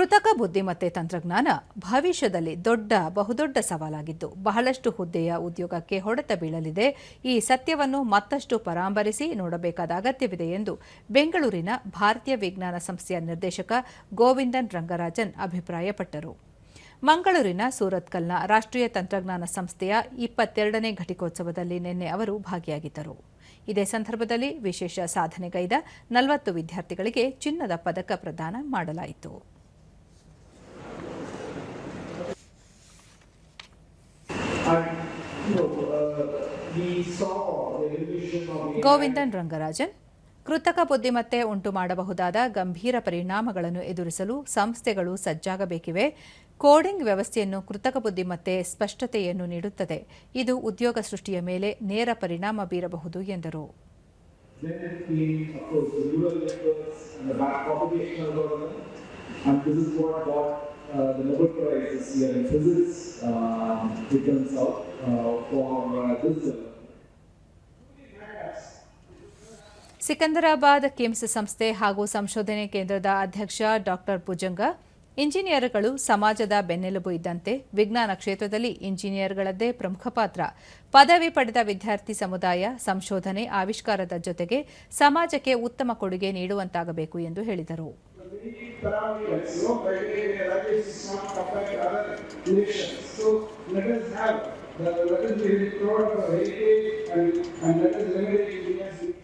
ಕೃತಕ ಬುದ್ಧಿಮತ್ತೆ ತಂತ್ರಜ್ಞಾನ ಭವಿಷ್ಯದಲ್ಲಿ ದೊಡ್ಡ, ಬಹುದೊಡ್ಡ ಸವಾಲಾಗಿದ್ದು, ಬಹಳಷ್ಟು ಹುದ್ದೆಯ ಉದ್ಯೋಗಕ್ಕೆ ಹೊಡೆತ ಬೀಳಲಿದೆ. ಈ ಸತ್ಯವನ್ನು ಮತ್ತಷ್ಟು ಪರಾಂಬರಿಸಿ ನೋಡಬೇಕಾದ ಅಗತ್ಯವಿದೆ ಎಂದು ಬೆಂಗಳೂರಿನ ಭಾರತೀಯ ವಿಜ್ಞಾನ ಸಂಸ್ಥೆಯ ನಿರ್ದೇಶಕ ಗೋವಿಂದನ್ ರಂಗರಾಜನ್ ಅಭಿಪ್ರಾಯಪಟ್ಟರು. ಮಂಗಳೂರಿನ ಸೂರತ್ಕಲ್ನ ರಾಷ್ಟ್ರೀಯ ತಂತ್ರಜ್ಞಾನ ಸಂಸ್ಥೆಯ ಇಪ್ಪತ್ತೆರಡನೇ ಘಟಿಕೋತ್ಸವದಲ್ಲಿ ನಿನ್ನೆ ಅವರು ಭಾಗಿಯಾಗಿದ್ದರು. ಇದೇ ಸಂದರ್ಭದಲ್ಲಿ ವಿಶೇಷ ಸಾಧನೆಗೈದ ನಲವತ್ತು ವಿದ್ಯಾರ್ಥಿಗಳಿಗೆ ಚಿನ್ನದ ಪದಕ ಪ್ರದಾನ ಮಾಡಲಾಯಿತು. ಗೋವಿಂದನ್ ರಂಗರಾಜನ್, ಕೃತಕ ಬುದ್ಧಿಮತ್ತೆ ಉಂಟು ಮಾಡಬಹುದಾದ ಗಂಭೀರ ಪರಿಣಾಮಗಳನ್ನು ಎದುರಿಸಲು ಸಂಸ್ಥೆಗಳು ಸಜ್ಜಾಗಬೇಕಿವೆ. ಕೋಡಿಂಗ್ ವ್ಯವಸ್ಥೆಯನ್ನು ಕೃತಕ ಬುದ್ಧಿಮತ್ತೆ ಸ್ಪಷ್ಟತೆಯನ್ನು ನೀಡುತ್ತದೆ. ಇದು ಉದ್ಯೋಗ ಸೃಷ್ಟಿಯ ಮೇಲೆ ನೇರ ಪರಿಣಾಮ ಬೀರಬಹುದು ಎಂದರು. Uh, the Nobel Prize this year in physics, uh, it turns out, uh, for uh, this year. Secunderabad KIMS ಸಂಸ್ಥೆ ಹಾಗೂ ಸಂಶೋಧನೆ ಕೇಂದ್ರದ ಅಧ್ಯಕ್ಷ ಡಾಕ್ಟರ್ ಭುಜಂಗ ಇಂಜಿನಿಯರ್ಗಳು ಸಮಾಜದ ಬೆನ್ನೆಲುಬು ಇದ್ದಂತೆ ವಿಜ್ಞಾನ ಕ್ಷೇತ್ರದಲ್ಲಿ ಇಂಜಿನಿಯರ್ಗಳದ್ದೇ ಪ್ರಮುಖ ಪಾತ್ರ ಪದವಿ ಪಡೆದ ವಿದ್ಯಾರ್ಥಿ ಸಮುದಾಯ ಸಂಶೋಧನೆ ಆವಿಷ್ಕಾರದ ಜೊತೆಗೆ ಸಮಾಜಕ್ಕೆ ಉತ್ತಮ ಕೊಡುಗೆ ನೀಡುವಂತಾಗಬೇಕು ಎಂದು ಹೇಳಿದರು So let us have, the, let us be of our heritage and, and let us leverage India's